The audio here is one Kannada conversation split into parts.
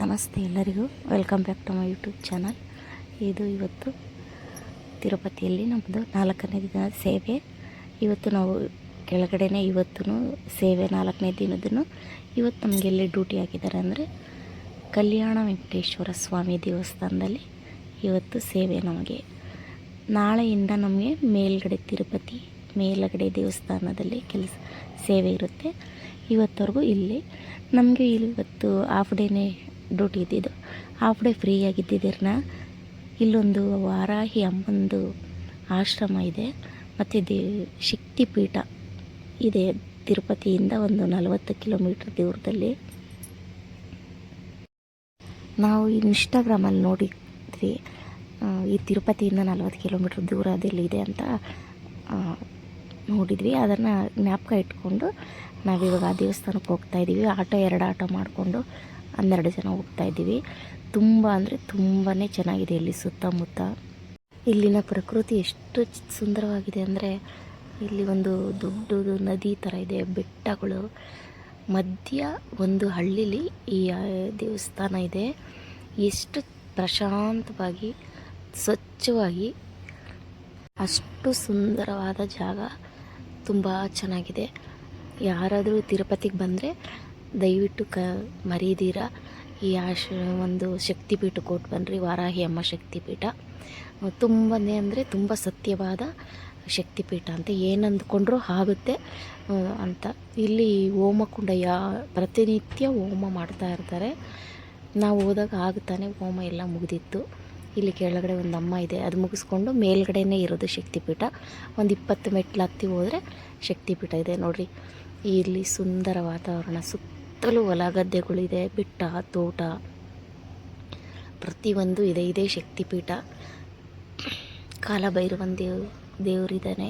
ನಮಸ್ತೆ ಎಲ್ಲರಿಗೂ. Welcome back to my YouTube channel ಇದು ಇವತ್ತು ತಿರುಪತಿಯಲ್ಲಿ ನಮ್ಮದು ನಾಲ್ಕನೇ ದಿನ ಸೇವೆ. ಇವತ್ತು ನಾವು ಕೆಳಗಡೆನೇ ಇವತ್ತು ಸೇವೆ ನಾಲ್ಕನೇ ದಿನದನ್ನು ಇವತ್ತು ನಮಗೆ ಎಲ್ಲಿ ಡ್ಯೂಟಿ ಹಾಕಿದ್ದಾರೆ ಅಂದರೆ ಕಲ್ಯಾಣ ವೆಂಕಟೇಶ್ವರ ಸ್ವಾಮಿ ದೇವಸ್ಥಾನದಲ್ಲಿ ಇವತ್ತು ಸೇವೆ ನಮಗೆ. ನಾಳೆಯಿಂದ ನಮಗೆ ಮೇಲ್ಗಡೆ ತಿರುಪತಿ, ಮೇಲಗಡೆ ದೇವಸ್ಥಾನದಲ್ಲಿ ಕೆಲಸ, ಸೇವೆ ಇರುತ್ತೆ. ಇವತ್ತವರೆಗೂ ಇಲ್ಲಿ. ನಮಗೆ ಇವತ್ತು ಹಾಫ್ ಡೇನೇ ಡ್ಯೂಟಿ ಇದ್ದಿದ್ದು. ಹಾಫ್ ಡೇ ಫ್ರೀ ಆಗಿದ್ದಿದ್ದೀರನ್ನ ಇಲ್ಲೊಂದು ವಾರಾಹಿ ಅಮ್ಮಂದು ಆಶ್ರಮ ಇದೆ. ಮತ್ತು ದೇ ಶಕ್ತಿಪೀಠ ಇದೆ ತಿರುಪತಿಯಿಂದ ಒಂದು ನಲವತ್ತು ಕಿಲೋಮೀಟ್ರ್ ದೂರದಲ್ಲಿ. ನಾವು ಇನ್ಸ್ಟಾಗ್ರಾಮಲ್ಲಿ ನೋಡಿದ್ವಿ ಈ ತಿರುಪತಿಯಿಂದ ನಲವತ್ತು ಕಿಲೋಮೀಟ್ರ್ ದೂರದಲ್ಲಿ ಇದೆ ಅಂತ ನೋಡಿದ್ವಿ. ಅದನ್ನು ಜ್ಞಾಪಕ ಇಟ್ಕೊಂಡು ನಾವಿವಾಗ ಆ ದೇವಸ್ಥಾನಕ್ಕೆ ಹೋಗ್ತಾ ಇದ್ದೀವಿ. ಆಟೋ ಎರಡು ಆಟೋ ಮಾಡಿಕೊಂಡು ಹನ್ನೆರಡು ಜನ ಹೋಗ್ತಾ ಇದ್ದೀವಿ. ತುಂಬ ಅಂದರೆ ತುಂಬಾ ಚೆನ್ನಾಗಿದೆ ಇಲ್ಲಿ ಸುತ್ತಮುತ್ತ. ಇಲ್ಲಿನ ಪ್ರಕೃತಿ ಎಷ್ಟು ಸುಂದರವಾಗಿದೆ ಅಂದರೆ ಇಲ್ಲಿ ಒಂದು ದೊಡ್ಡದು ನದಿ ಥರ ಇದೆ, ಬೆಟ್ಟಗಳು. ಮಧ್ಯ ಒಂದು ಹಳ್ಳಿಲಿ ಈ ದೇವಸ್ಥಾನ ಇದೆ. ಎಷ್ಟು ಪ್ರಶಾಂತವಾಗಿ, ಸ್ವಚ್ಛವಾಗಿ, ಅಷ್ಟು ಸುಂದರವಾದ ಜಾಗ. ತುಂಬ ಚೆನ್ನಾಗಿದೆ. ಯಾರಾದರೂ ತಿರುಪತಿಗೆ ಬಂದರೆ ದಯವಿಟ್ಟು ಕ ಮರೀದಿರ ಈ ಆಶ, ಒಂದು ಶಕ್ತಿಪೀಠ ಕೊಟ್ಟು ಬನ್ನಿರಿ ವಾರಾಹಿ ಅಮ್ಮ ಶಕ್ತಿಪೀಠ. ತುಂಬನೇ ಅಂದರೆ ತುಂಬ ಸತ್ಯವಾದ ಶಕ್ತಿಪೀಠ ಅಂತ ಏನು ಆಗುತ್ತೆ ಅಂತ. ಇಲ್ಲಿ ಹೋಮಕುಂಡ ಯಾ, ಪ್ರತಿನಿತ್ಯ ಹೋಮ ಮಾಡ್ತಾ ಇರ್ತಾರೆ. ನಾವು ಹೋದಾಗ ಆಗ್ತಾನೆ ಹೋಮ ಎಲ್ಲ ಮುಗಿದಿತ್ತು. ಇಲ್ಲಿ ಕೆಳಗಡೆ ಒಂದು ಅಮ್ಮ ಇದೆ, ಅದು ಮುಗಿಸ್ಕೊಂಡು ಮೇಲ್ಗಡೆನೇ ಇರೋದು ಶಕ್ತಿಪೀಠ. ಒಂದು ಇಪ್ಪತ್ತು ಮೆಟ್ಲು ಹತ್ತಿ ಹೋದರೆ ಶಕ್ತಿಪೀಠ ಇದೆ ನೋಡಿರಿ. ಇಲ್ಲಿ ಸುಂದರ ವಾತಾವರಣ ಸುತ್ತಲೂ ಹೊಲ ಗದ್ದೆಗಳಿದೆ ಬೆಟ್ಟ, ತೋಟ. ಪ್ರತಿಯೊಂದು ಇದೆ, ಇದೇ ಶಕ್ತಿಪೀಠ. ಕಾಲಭೈರವನ್ ದೇವ್, ದೇವರಿದ್ದಾನೆ.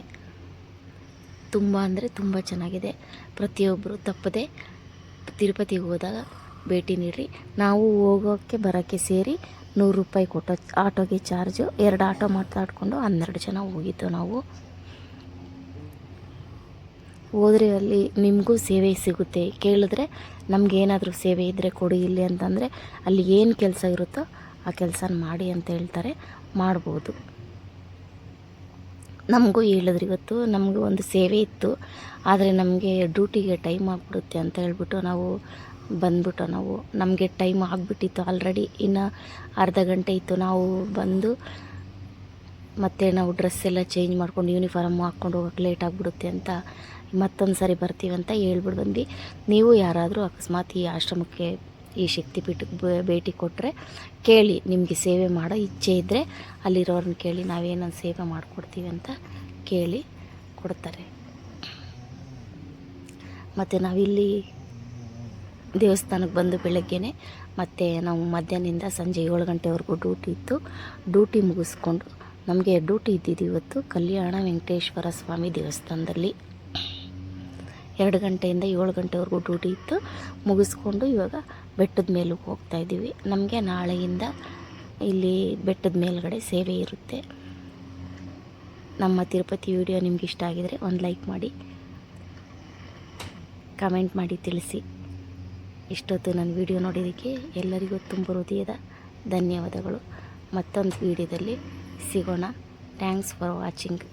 ತುಂಬ ಅಂದರೆ ತುಂಬ ಚೆನ್ನಾಗಿದೆ. ಪ್ರತಿಯೊಬ್ಬರು ತಪ್ಪದೆ ತಿರುಪತಿಗೆ ಹೋದಾಗ ಭೇಟಿ ನೀಡಿರಿ. ನಾವು ಹೋಗೋಕ್ಕೆ ಬರೋಕ್ಕೆ ಸೇರಿ ನೂರು ರೂಪಾಯಿ ಕೊಟ್ಟು ಆಟೋಗೆ ಚಾರ್ಜು, ಎರಡು ಆಟೋ ಮಾತಾಡಿಕೊಂಡು ಹನ್ನೆರಡು ಜನ ಹೋಗಿದ್ದು ನಾವು. ಹೋದರೆ ಅಲ್ಲಿ ನಿಮಗೂ ಸೇವೆ ಸಿಗುತ್ತೆ. ಕೇಳಿದ್ರೆ ನಮಗೇನಾದರೂ ಸೇವೆ ಇದ್ದರೆ ಕೊಡಿ ಇಲ್ಲಿ ಅಂತಂದರೆ ಅಲ್ಲಿ ಏನು ಕೆಲಸ ಇರುತ್ತೋ ಆ ಕೆಲಸನ ಮಾಡಿ ಅಂತ ಹೇಳ್ತಾರೆ. ಮಾಡ್ಬೋದು. ನಮಗೂ ಹೇಳಿದ್ರು ಇವತ್ತು, ನಮಗೂ ಒಂದು ಸೇವೆ ಇತ್ತು. ಆದರೆ ನಮಗೆ ಡ್ಯೂಟಿಗೆ ಟೈಮ್ ಆಗಿಬಿಡುತ್ತೆ ಅಂತ ಹೇಳ್ಬಿಟ್ಟು ನಾವು ಬಂದ್ಬಿಟ್ಟು ನಾವು. ನಮಗೆ ಟೈಮ್ ಆಗಿಬಿಟ್ಟಿತ್ತು ಆಲ್ರೆಡಿ. ಇನ್ನು ಅರ್ಧ ಗಂಟೆ ಇತ್ತು. ನಾವು ಬಂದು ಮತ್ತು ನಾವು ಡ್ರೆಸ್ ಎಲ್ಲ ಚೇಂಜ್ ಮಾಡ್ಕೊಂಡು ಯೂನಿಫಾರ್ಮ್ ಹಾಕ್ಕೊಂಡು ಹೋಗೋಕೆ ಲೇಟ್ ಆಗಿಬಿಡುತ್ತೆ ಅಂತ ಮತ್ತೊಂದು ಸಾರಿ ಬರ್ತೀವಿ ಅಂತ ಹೇಳ್ಬಿಟ್ಟು ಬಂದು ನೀವು ಯಾರಾದರೂ ಅಕಸ್ಮಾತ್ ಈ ಆಶ್ರಮಕ್ಕೆ ಈ ಶಕ್ತಿಪೀಠಕ್ಕೆ ಭೇಟಿ ಕೊಟ್ಟರೆ ಕೇಳಿ, ನಿಮಗೆ ಸೇವೆ ಮಾಡೋ ಇಚ್ಛೆ ಇದ್ದರೆ ಅಲ್ಲಿರೋರನ್ನ ಕೇಳಿ ನಾವೇನೊಂದು ಸೇವೆ ಮಾಡಿಕೊಡ್ತೀವಿ ಅಂತ ಕೇಳಿ ಕೊಡ್ತಾರೆ. ಮತ್ತು ನಾವಿಲ್ಲಿ ದೇವಸ್ಥಾನಕ್ಕೆ ಬಂದು ಬೆಳಗ್ಗೆನೆ ಮತ್ತು ನಾವು ಮಧ್ಯಾಹ್ನದಿಂದ ಸಂಜೆ ಏಳು ಗಂಟೆವರೆಗೂ ಡ್ಯೂಟಿ ಇತ್ತು. ಡ್ಯೂಟಿ ಮುಗಿಸ್ಕೊಂಡು ನಮಗೆ ಡ್ಯೂಟಿ ಇದ್ದಿದ್ದು ಇವತ್ತು ಕಲ್ಯಾಣ ವೆಂಕಟೇಶ್ವರ ಸ್ವಾಮಿ ದೇವಸ್ಥಾನದಲ್ಲಿ. ಎರಡು ಗಂಟೆಯಿಂದ ಏಳು ಗಂಟೆವರೆಗೂ ಡ್ಯೂಟಿ ಇತ್ತು. ಮುಗಿಸ್ಕೊಂಡು ಇವಾಗ ಬೆಟ್ಟದ ಮೇಲೂ ಹೋಗ್ತಾ ಇದ್ದೀವಿ. ನಮಗೆ ನಾಳೆಯಿಂದ ಇಲ್ಲಿ ಬೆಟ್ಟದ ಮೇಲ್ಗಡೆ ಸೇವೆ ಇರುತ್ತೆ. ನಮ್ಮ ತಿರುಪತಿ ವಿಡಿಯೋ ನಿಮ್ಗೆ ಇಷ್ಟ ಆಗಿದರೆ ಒಂದು ಲೈಕ್ ಮಾಡಿ, ಕಮೆಂಟ್ ಮಾಡಿ ತಿಳಿಸಿ. ಇಷ್ಟೊತ್ತು ನನ್ನ ವಿಡಿಯೋ ನೋಡಿದ್ದಕ್ಕೆ ಎಲ್ಲರಿಗೂ ತುಂಬ ಹೃದಯದ ಧನ್ಯವಾದಗಳು. ಮತ್ತೊಂದು ವಿಡಿಯೋದಲ್ಲಿ సిగోనా థ్యాంక్స్ ఫర్ వాచింగ్